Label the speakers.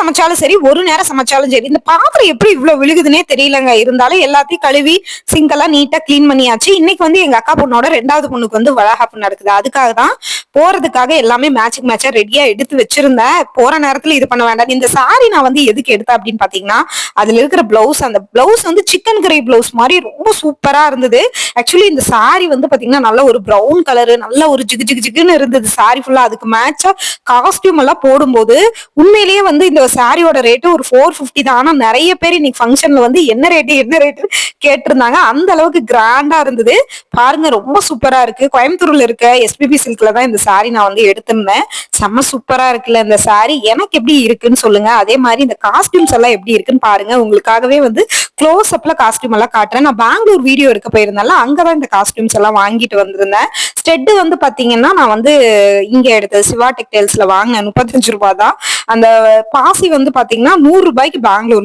Speaker 1: சமைச்சாலும் சரி ஒரு நேரம் சமைச்சாலும் சரி இந்த பாத்திரம் எப்படி இவ்வளவு விழுகுதுன்னே தெரியலங்க. இருந்தாலும் எல்லாத்தையும் கழுவி சிங்கெல்லாம் நீட்டா கிளீன் பண்ணியாச்சு. இன்னைக்கு வந்து எங்க அக்கா பொண்ணோட ரெண்டாவது பொண்ணுக்கு வந்து வளகாப்பு நடக்குது. அதுக்காக தான் போறதுக்காக எல்லாமே மேட்சுக்கு மேட்சா ரெடியா எடுத்து வச்சிருந்தேன். போற நேரத்துல இது பண்ண வேண்டாம். இந்த சாரி நான் வந்து எதுக்கு எடுத்தேன் அப்படின்னு பாத்தீங்கன்னா அதுல இருக்கிற பிளவுஸ் அந்த பிளவுஸ் வந்து சிக்கன் கிரை பிளவுஸ் மாதிரி ரொம்ப சூப்பரா இருந்தது. ஆக்சுவலி இந்த சாரி வந்து பாத்தீங்கன்னா நல்ல ஒரு ப்ரௌன் கலரு நல்ல ஒரு ஜிகு ஜிகு ஜிகுன்னு இருந்தது. சாரி ஃபுல்லா அதுக்கு மேட்சா காஸ்டியூம் எல்லாம் போடும்போது உண்மையிலேயே வந்து இந்த சாரியோட ரேட்டு ஒரு ஃபோர் ஃபிஃப்டி தான். ஆனால் நிறைய பேர் இன்னைக்கு ஃபங்க்ஷனில் வந்து என்ன ரேட்டு என்ன ரேட்டு கேட்டிருந்தாங்க. அந்த அளவுக்கு கிராண்டாக இருந்தது. பாருங்க ரொம்ப சூப்பராக இருக்கு. கோயம்புத்தூரில் இருக்க எஸ்பிபி சில்கில் தான் இந்த சாரி நான் வந்து எடுத்திருந்தேன். செம்ம சூப்பராக இருக்குல்ல இந்த சாரி எனக்கு எப்படி இருக்குன்னு சொல்லுங்க. அதே மாதிரி இந்த காஸ்டியூம்ஸ் எல்லாம் எப்படி இருக்குன்னு பாருங்க. உங்களுக்காகவே வந்து க்ளோஸ் அப்ல காஸ்டியூம் எல்லாம் காட்டுறேன். நான் பெங்களூர் வீடியோ எடுக்க போயிருந்தால அங்கதான் இந்த காஸ்டியூம்ஸ் எல்லாம் வாங்கிட்டு வந்திருந்தேன். ஸ்டெட்டு வந்து பாத்தீங்கன்னா நான் வந்து இங்க எடுத்தது சிவா டெக்டைல்ஸ்ல வாங்க முப்பத்தஞ்சு ரூபாய் தான். அந்த பாசி வந்து பாத்தீங்கன்னா நூறு ரூபாய்க்கு பெங்களூர்.